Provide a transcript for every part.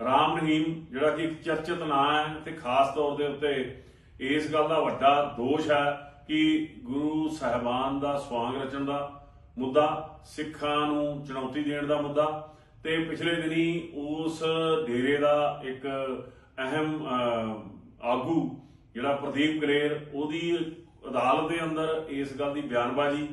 ਰਾਮ ਰਹੀਮ, ਜਿਹੜਾ ਕਿ ਇੱਕ ਚਰਚਿਤ ਨਾਂ ਹੈ ਤੇ ਖਾਸ ਤੌਰ ਦੇ ਉੱਤੇ ਇਸ ਗੱਲ ਦਾ ਵੱਡਾ ਦੋਸ਼ ਹੈ ਕਿ ਗੁਰੂ ਸਾਹਿਬਾਨ ਦਾ ਸਵਾਂਗ ਰਚਣ ਦਾ ਮੁੱਦਾ, ਸਿੱਖਾਂ ਨੂੰ ਚੁਣੌਤੀ ਦੇਣ ਦਾ ਮੁੱਦਾ ਤੇ ਪਿਛਲੇ ਦਿਨੀ ਉਸ ਡੇਰੇ ਦਾ ਇੱਕ ਅਹਿਮ ਆਗੂ ਜਿਹੜਾ ਪ੍ਰਦੀਪ ਕਲੇਰ ਉਹਦੀ ਅਦਾਲਤ ਦੇ ਅੰਦਰ ਇਸ ਗੱਲ ਦੀ ਬਿਆਨਬਾਜ਼ੀ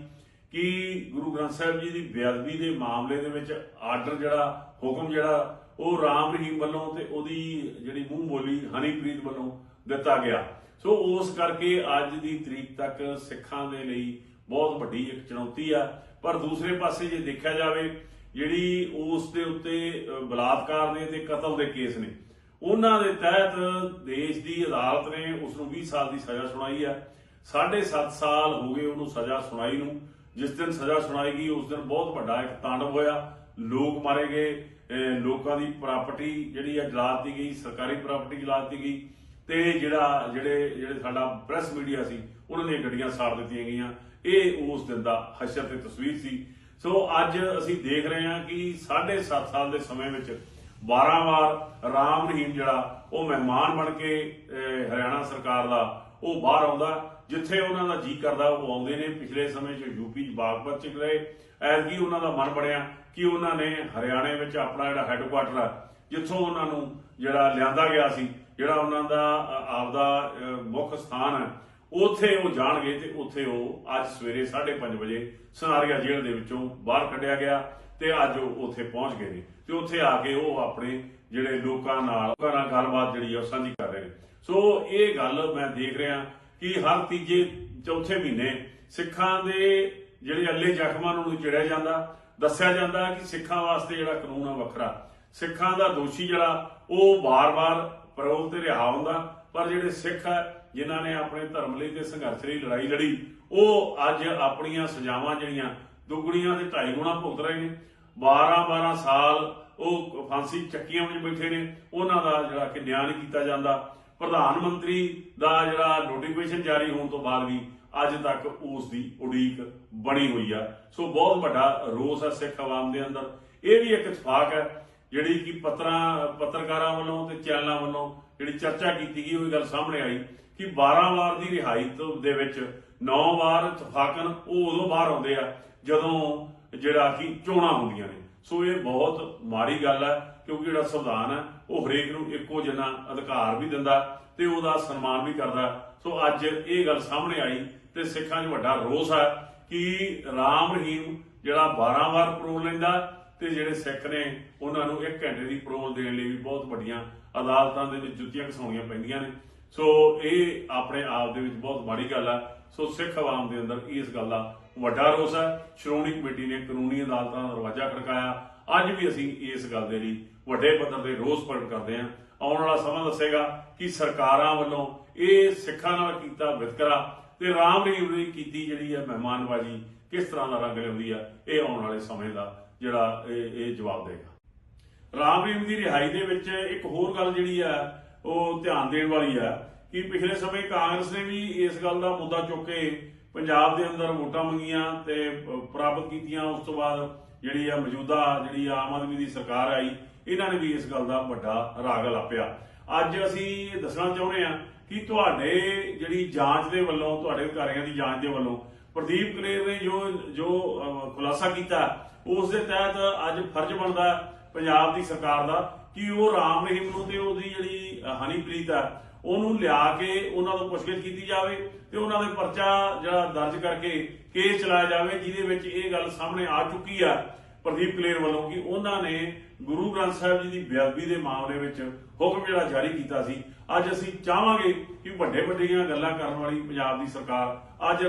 ਕਿ ਗੁਰੂ ਗ੍ਰੰਥ ਸਾਹਿਬ ਜੀ ਦੀ ਬੇਅਦਬੀ ਦੇ ਮਾਮਲੇ ਦੇ ਵਿੱਚ ਆਰਡਰ ਜਿਹੜਾ, ਹੁਕਮ ਜਿਹੜਾ ਉਹ ਰਾਮ ਰਹੀਮ ਵੱਲੋਂ ਤੇ ਉਹਦੀ ਜਿਹੜੀ ਮੂੰਹ ਬੋਲੀ ਹਨੀਪ੍ਰੀਤ ਵੱਲੋਂ ਦਿੱਤਾ ਗਿਆ। ਸੋ ਉਸ ਕਰਕੇ ਅੱਜ ਦੀ ਤਰੀਕ ਤੱਕ ਸਿੱਖਾਂ ਦੇ ਲਈ ਬਹੁਤ ਵੱਡੀ ਇੱਕ ਚੁਣੌਤੀ ਆ। ਪਰ ਦੂਸਰੇ ਪਾਸੇ ਜੇ ਦੇਖਿਆ ਜਾਵੇ, ਜਿਹੜੀ ਉਸ ਦੇ ਉੱਤੇ ਬਲਾਤਕਾਰ ਦੇ ਤੇ ਕਤਲ ਦੇ ਕੇਸ ਨੇ, ਉਹਨਾਂ ਦੇ ਤਹਿਤ ਦੇਸ਼ ਦੀ ਅਦਾਲਤ ਨੇ ਉਸ ਨੂੰ 20 ਸਾਲ ਦੀ ਸਜ਼ਾ ਸੁਣਾਈ ਹੈ 7.5 ਸਾਲ ਹੋ ਗਏ ਉਹਨੂੰ ਸਜ਼ਾ ਸੁਣਾਈ ਨੂੰ। ਜਿਸ ਦਿਨ ਸਜ਼ਾ ਸੁਣਾਈ ਗਈ, ਉਸ ਦਿਨ ਬਹੁਤ ਵੱਡਾ ਇੱਕ ਤਾਂਡਵ ਹੋਇਆ। ਲੋਕ ਮਾਰੇ ਗਏ ਲੋਕਾਂ ਦੀ ਪ੍ਰਾਪਰਟੀ ਜਿਹੜੀ ਹੈ ਜਲਾ ਦਿੱਤੀ ਗਈ ਸਰਕਾਰੀ ਪ੍ਰਾਪਰਟੀ ਜਲਾ ਦਿੱਤੀ ਗਈ ਤੇ ਜਿਹੜਾ ਜਿਹੜੇ ਜਿਹੜੇ ਸਾਡਾ ਪ੍ਰੈਸ ਮੀਡੀਆ ਸੀ ਉਹਨਾਂ ਦੀਆਂ ਗੱਡੀਆਂ ਸਾੜ ਦਿੱਤੀਆਂ ਗਈਆਂ। ਇਹ ਉਸ ਦਿਨ ਦਾ ਹਸ਼ਰ ਤੇ ਤਸਵੀਰ ਸੀ। ਸੋ ਅੱਜ ਅਸੀਂ ਦੇਖ ਰਹੇ ਹਾਂ ਕਿ 7.5 ਸਾਲ ਦੇ ਸਮੇਂ ਵਿੱਚ 12 ਵਾਰ ਰਾਮ ਰਹੀਮ ਜਿਹੜਾ ਉਹ ਮਹਿਮਾਨ ਬਣ ਕੇ ਅਹ, ਹਰਿਆਣਾ ਸਰਕਾਰ ਦਾ ਉਹ ਬਾਹਰ ਆਉਂਦਾ, ਜਿੱਥੇ ਉਹਨਾਂ ਦਾ ਜੀ ਕਰਦਾ, ਉਹ ਆਉਂਦੇ ਨੇ। ਪਿਛਲੇ ਸਮੇਂ 'ਚ ਯੂਪੀ 'ਚ ਬਾਗਪਤ 'ਚ ਰਹੇ। ਐਤਕੀ ਉਹਨਾਂ ਦਾ ਮਨ ਬਣਿਆ ਕਿ ਉਹਨਾਂ ਨੇ ਹਰਿਆਣੇ ਵਿੱਚ ਆਪਣਾ ਜਿਹੜਾ ਹੈੱਡਕੁਆਟਰ ਆ, ਜਿੱਥੋਂ ਉਹਨਾਂ ਨੂੰ ਜਿਹੜਾ ਲਿਆਂਦਾ ਗਿਆ ਸੀ, ਜਿਹੜਾ ਉਹਨਾਂ ਦਾ ਆਪਦਾ ਮੁੱਖ ਸਥਾਨ ਹੈ ਉੱਥੇ ਉਹ ਜਾਣਗੇ ਤੇ ਉੱਥੇ ਉਹ ਅੱਜ ਸਵੇਰੇ 5:30 ਵਜੇ ਸਨਾਰੀਆ ਜੇਲ੍ਹ ਦੇ ਵਿੱਚੋਂ ਬਾਹਰ ਕੱਢਿਆ ਗਿਆ ਤੇ ਅੱਜ ਉਹ ਉੱਥੇ ਪਹੁੰਚ ਗਏ ਨੇ। ਤੇ ਉੱਥੇ ਆ ਕੇ ਉਹ ਆਪਣੇ ਜਿਹੜੇ ਲੋਕਾਂ ਨਾਲ, ਲੋਕਾਂ ਗੱਲਬਾਤ ਜਿਹੜੀ ਆ, ਉਹ ਸਾਂਝੀ ਕਰ ਸੋ ਇਹ ਗੱਲ ਮੈਂ ਦੇਖ ਰਿਹਾ ਕਿ ਹਰ ਤੀਜੇ ਚੌਥੇ ਮਹੀਨੇ ਸਿੱਖਾਂ ਦੇ ਜਿਹੜੇ ਅੱਲੇ ਜ਼ਖਮਾਂ ਨੂੰ ਚਿੜਿਆ ਜਾਂਦਾ, ਦੱਸਿਆ ਜਾਂਦਾ ਕਿ ਸਿੱਖਾਂ ਵਾਸਤੇ ਜਿਹੜਾ ਕਾਨੂੰਨ ਆ ਵੱਖਰਾ। ਸਿੱਖਾਂ ਦਾ ਦੋਸ਼ੀ ਜਿਹੜਾ, ਉਹ ਬਾਰ-ਬਾਰ ਪਰੋਲ ਤੇ ਰਿਹਾ ਹੁੰਦਾ, ਪਰ ਜਿਹੜੇ ਸਿੱਖ ਆ, ਜਿਨ੍ਹਾਂ ਨੇ ਆਪਣੇ ਧਰਮ ਲਈ ਤੇ ਸੰਘਰਸ਼ ਲਈ ਲੜਾਈ ਲੜੀ, ਉਹ ਅੱਜ ਆਪਣੀਆਂ ਸਜ਼ਾਵਾਂ ਜਿਹੜੀਆਂ ਦੁੱਗਣੀਆਂ ਤੇ ਢਾਈ ਗੁਣਾ ਭੁਗਤ ਰਹੇ ਨੇ। 12-12 ਸਾਲ ਉਹ ਫਾਂਸੀ ਚੱਕੀਆਂ ਵਿੱਚ ਬੈਠੇ ਨੇ। ਉਹਨਾਂ ਦਾ ਜਿਹੜਾ ਕਿ ਨਿਆਂ ਨਹੀਂ ਕੀਤਾ ਜਾਂਦਾ। ਪ੍ਰਧਾਨ ਮੰਤਰੀ ਦਾ ਜਿਹੜਾ ਨੋਟੀਫਿਕੇਸ਼ਨ ਜਾਰੀ ਹੋਣ ਤੋਂ ਬਾਅਦ ਵੀ ਅੱਜ ਤੱਕ ਉਸ ਦੀ ਉਡੀਕ ਬਣੀ ਹੋਈ ਆ। ਸੋ ਬਹੁਤ ਵੱਡਾ ਰੋਸ ਹੈ ਸਿੱਖ ਆਵਾਮ ਦੇ ਅੰਦਰ। ਇਹ ਵੀ ਇੱਕ ਇਤਫਾਕ ਹੈ, ਜਿਹੜੀ ਕਿ ਪੱਤਰਾਂ, ਪੱਤਰਕਾਰਾਂ ਵੱਲੋਂ ਤੇ ਚੈਨਲਾਂ ਵੱਲੋਂ ਜਿਹੜੀ ਚਰਚਾ ਕੀਤੀ ਗਈ, ਉਹ ਗੱਲ ਸਾਹਮਣੇ ਆਈ ਕਿ 12 ਵਾਰ ਦੀ ਰਿਹਾਈ ਤੋਂ ਦੇ ਵਿੱਚ 9 ਵਾਰ ਇਤਫਾਕਨ ਉਹ ਉਦੋਂ ਬਾਹਰ ਆਉਂਦੇ ਆ, ਜਦੋਂ ਜਿਹੜਾ ਕਿ ਚੋਣਾਂ ਹੁੰਦੀਆਂ ਨੇ। ਸੋ ਇਹ ਬਹੁਤ ਮਾੜੀ ਗੱਲ ਹੈ, ਕਿਉਂਕਿ ਜਿਹੜਾ ਸੰਵਿਧਾਨ ਹੈ, ਉਹ ਹਰੇਕ ਨੂੰ ਇੱਕੋ ਜਿਹਾ ਅਧਿਕਾਰ ਵੀ ਦਿੰਦਾ ਤੇ ਉਹਦਾ ਸਨਮਾਨ ਵੀ ਕਰਦਾ। ਸੋ ਅੱਜ ਇਹ ਗੱਲ ਸਾਹਮਣੇ ਆਈ ਤੇ ਸਿੱਖਾਂ 'ਚ ਵੱਡਾ ਰੋਸ ਹੈ ਕਿ ਰਾਮ ਰਹੀਮ ਜਿਹੜਾ 12 ਵਾਰ ਪਰੋਲ ਲੈਂਦਾ ਤੇ ਜਿਹੜੇ ਸਿੱਖ ਨੇ, ਉਹਨਾਂ ਨੂੰ 1 ਘੰਟੇ ਦੀ ਪਰੋਲ ਦੇਣ ਲਈ ਵੀ ਬਹੁਤ ਵੱਡੀਆਂ ਅਦਾਲਤਾਂ ਦੇ ਵਿੱਚ ਜੁੱਤੀਆਂ ਘਸਾਉਣੀਆਂ ਪੈਂਦੀਆਂ ਨੇ। ਸੋ ਇਹ ਆਪਣੇ ਆਪ ਦੇ ਵਿੱਚ ਬਹੁਤ ਮਾੜੀ ਗੱਲ ਹੈ। ਸੋ ਸਿੱਖ ਆਵਾਮ ਦੇ ਅੰਦਰ ਇਸ ਗੱਲ ਦਾ ਵੱਡਾ ਰੋਸ ਹੈ। ਸ਼੍ਰੋਮਣੀ ਕਮੇਟੀ ਨੇ ਕਾਨੂੰਨੀ ਅਦਾਲਤਾਂ ਦਾ ਦਰਵਾਜ਼ਾ ਖੜਕਾਇਆ। ਅੱਜ ਵੀ ਅਸੀਂ ਇਸ ਗੱਲ ਦੇ ਲਈ ਵੱਡੇ ਪੱਧਰ ਤੇ ਰੋਸ ਪ੍ਰਗਟ ਕਰਦੇ ਹਾਂ। ਆਉਣ ਵਾਲਾ ਸਮਾਂ ਦੱਸੇਗਾ ਕਿ ਸਰਕਾਰਾਂ ਵੱਲੋਂ ਇਹ ਸਿੱਖਾਂ ਨਾਲ ਕੀਤਾ ਵਿਤਕਰਾ ਤੇ ਰਾਮ ਰਹੀਮ ਦੀ ਕੀਤੀ ਜਿਹੜੀ ਹੈ ਮਹਿਮਾਨਬਾਜ਼ੀ ਕਿਸ ਤਰ੍ਹਾਂ ਦਾ ਰੰਗ ਲਿਆਉਂਦੀ ਆ ਇਹ ਆਉਣ ਵਾਲੇ ਸਮੇਂ ਦਾ ਜਿਹੜਾ ਇਹ ਇਹ ਜਵਾਬ ਦੇਗਾ। ਰਾਮ ਰਹੀਮ ਦੀ ਰਿਹਾਈ ਦੇ ਵਿੱਚ ਇੱਕ ਹੋਰ ਗੱਲ ਜਿਹੜੀ ਆ ਉਹ ਧਿਆਨ ਦੇਣ ਵਾਲੀ ਆ ਕਿ ਪਿਛਲੇ ਸਮੇਂ ਕਾਂਗਰਸ ਨੇ ਵੀ ਇਸ ਗੱਲ ਦਾ ਮੁੱਦਾ ਚੁੱਕ ਕੇ ਪੰਜਾਬ ਦੇ ਅੰਦਰ ਵੋਟਾਂ ਮੰਗੀਆਂ ਤੇ ਪ੍ਰਾਪਤ ਕੀਤੀਆਂ, ਉਸ ਤੋਂ ਬਾਅਦ ਜਿਹੜੀ ਆ ਮੌਜੂਦਾ ਜਿਹੜੀ ਆਮ ਆਦਮੀ ਦੀ ਸਰਕਾਰ ਆਈ, ਇਹਨਾਂ ਨੇ ਵੀ ਇਸ ਗੱਲ ਦਾ ਵੱਡਾ ਰਾਗ ਲਾਪਿਆ। ਅੱਜ ਅਸੀਂ ਦੱਸਣਾ ਚਾਹੁੰਦੇ ਹਾਂ ਕਿ ਤੁਹਾਡੇ ਜਿਹੜੀ ਜਾਂਚ ਦੇ ਵੱਲੋਂ, ਤੁਹਾਡੇ ਅਧਿਕਾਰੀਆਂ ਦੀ ਜਾਂਚ ਦੇ ਵੱਲੋਂ ਪ੍ਰਦੀਪ ਕਲੇਰ ਨੇ ਜੋ ਜੋ ਖੁਲਾਸਾ ਕੀਤਾ, ਉਸ ਦੇ ਤਹਿਤ ਅੱਜ ਫਰਜ਼ ਬਣਦਾ ਪੰਜਾਬ ਦੀ ਸਰਕਾਰ ਦਾ ਕਿ ਉਹ ਰਾਮ ਰਹੀਮ ਨੂੰ ਤੇ ਉਹਦੀ ਜਿਹੜੀ ਹਨੀਪ੍ਰੀਤ ਆ, ਉਹਨੂੰ ਲਿਆ ਕੇ ਉਹਨਾਂ ਤੋਂ ਪੁੱਛਗਿੱਛ ਕੀਤੀ ਜਾਵੇ ਤੇ ਉਹਨਾਂ ਦੇ ਪਰਚਾ ਜਿਹੜਾ ਦਰਜ ਕਰਕੇ ਕੇਸ ਚਲਾਇਆ ਜਾਵੇ, ਜਿਹਦੇ ਵਿੱਚ ਇਹ ਗੱਲ ਸਾਹਮਣੇ ਆ ਚੁੱਕੀ ਆ ਪ੍ਰਦੀਪ ਕਲੇਰ ਵੱਲੋਂ ਕਿ ਉਹਨਾਂ ਨੇ ਗੁਰੂ ਗ੍ਰੰਥ ਸਾਹਿਬ ਜੀ ਦੀ ਬੇਅਦਬੀ ਦੇ ਮਾਮਲੇ ਵਿੱਚ ਹੁਕਮ ਜਿਹੜਾ ਜਾਰੀ ਕੀਤਾ ਸੀ। ਅੱਜ ਅਸੀਂ ਚਾਹਾਂਗੇ ਕਿ ਵੱਡੇ ਵੱਡੀਆਂ ਗੱਲਾਂ ਕਰਨ ਵਾਲੀ ਪੰਜਾਬ ਦੀ ਸਰਕਾਰ ਅੱਜ